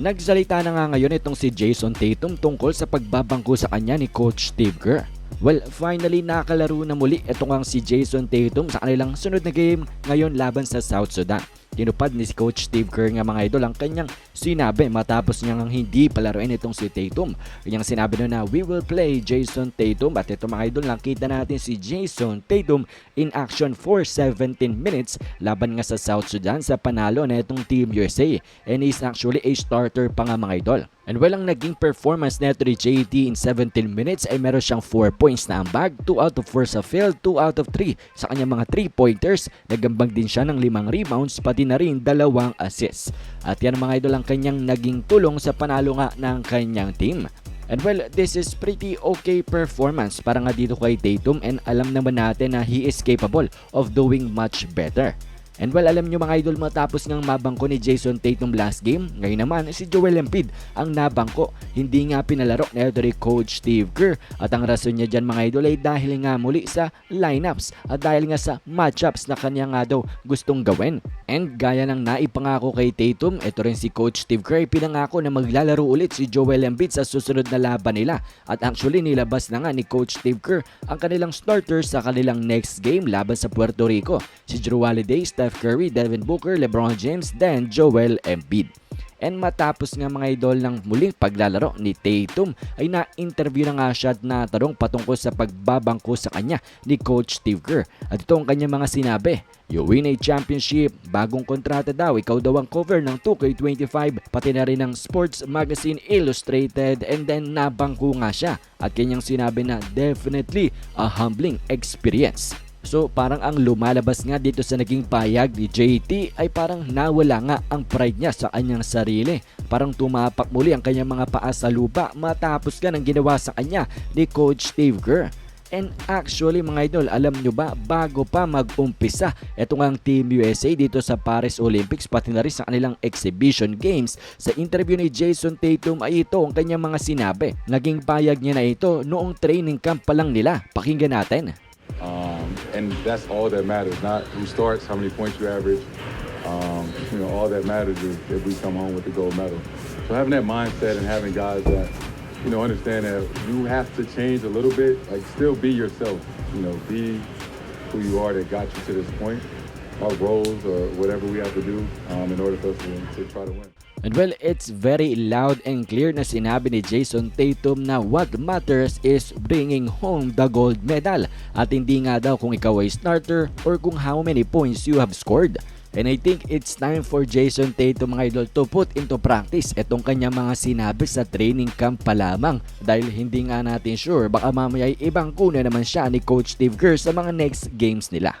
Nagsalita na nga ngayon itong si Jason Tatum tungkol sa pagbabangko sa kanya ni Coach Steve Kerr. Well, finally nakalaro na muli ito nga si Jason Tatum sa kanilang sunod na game ngayon laban sa South Sudan. Tinupad ni si Coach Steve Kerr nga mga idol ang kanyang sinabi matapos niya ngang hindi palaruin itong si Tatum. Kanyang sinabi na na we will play Jason Tatum at ito mga idol nakita natin si Jason Tatum in action for 17 minutes laban nga sa South Sudan sa panalo na itong Team USA and he's actually a starter pa nga mga idol. And well, ang naging performance neto ni JT in 17 minutes ay meron siyang 4 points na ambag, 2 out of 4 sa field, 2 out of 3 sa kanyang mga 3 pointers. Nagambag din siya ng 5 rebounds, pati na rin dalawang assists. At yan mga idol ang kanyang naging tulong sa panalo nga ng kanyang team. And well, this is pretty okay performance para nga dito kay Tatum and alam naman natin na he is capable of doing much better. And well, alam nyo mga idol matapos ngang mabangko ni Jason Tatum last game, ngayon naman si Joel Embiid ang nabangko. Hindi nga pinalaro na ito Coach Steve Kerr. At ang rason niya dyan mga idol ay dahil nga muli sa lineups at dahil nga sa matchups na kanya nga daw gustong gawin. And gaya ng naipangako kay Tatum, ito rin si Coach Steve Kerr pinangako na maglalaro ulit si Joel Embiid sa susunod na laban nila. At actually nilabas na nga ni Coach Steve Kerr ang kanilang starters sa kanilang next game laban sa Puerto Rico. Si Drew Holiday, Curry, Devin Booker, LeBron James, then Joel Embiid. And matapos nga mga idol ng muling paglalaro ni Tatum ay na-interview na nga siya at natanong patungkol sa pagbabangko sa kanya ni Coach Steve Kerr. At ito ang kanyang mga sinabi. You win a championship, bagong kontrata daw, ikaw daw ang cover ng 2K25, pati na rin ng Sports Magazine Illustrated and then nabangko nga siya. At kanyang sinabi na definitely a humbling experience. So parang ang lumalabas nga dito sa naging payag ni JT ay parang nawala nga ang pride niya sa kanyang sarili. Parang tumapak muli ang kanyang mga paa sa lupa matapos ka ng ginawa sa kanya ni Coach Steve Kerr. And actually mga idol, alam nyo ba, bago pa mag-umpisa ito nga ang Team USA dito sa Paris Olympics pati na rin sa kanilang exhibition games. Sa interview ni Jason Tatum ay ito ang kanyang mga sinabi. Naging payag niya na ito noong training camp pa lang nila. Pakinggan natin. And that's all that matters, not who starts, how many points you average. Um, you know, all that matters is if we come home with the gold medal. So having that mindset and having guys that, you know, understand that you have to change a little bit, like still be yourself, you know, be who you are that got you to this point. Our roles or whatever we have to do um, in order for us to, to try to win. And well, it's very loud and clear na sinabi ni Jason Tatum na what matters is bringing home the gold medal at hindi nga daw kung ikaw ay starter or kung how many points you have scored. And I think it's time for Jason Tatum mga idol to put into practice itong kanyang mga sinabi sa training camp pa lamang dahil hindi nga natin sure baka mamaya ay ibang kuna naman siya ni Coach Steve Kerr sa mga next games nila.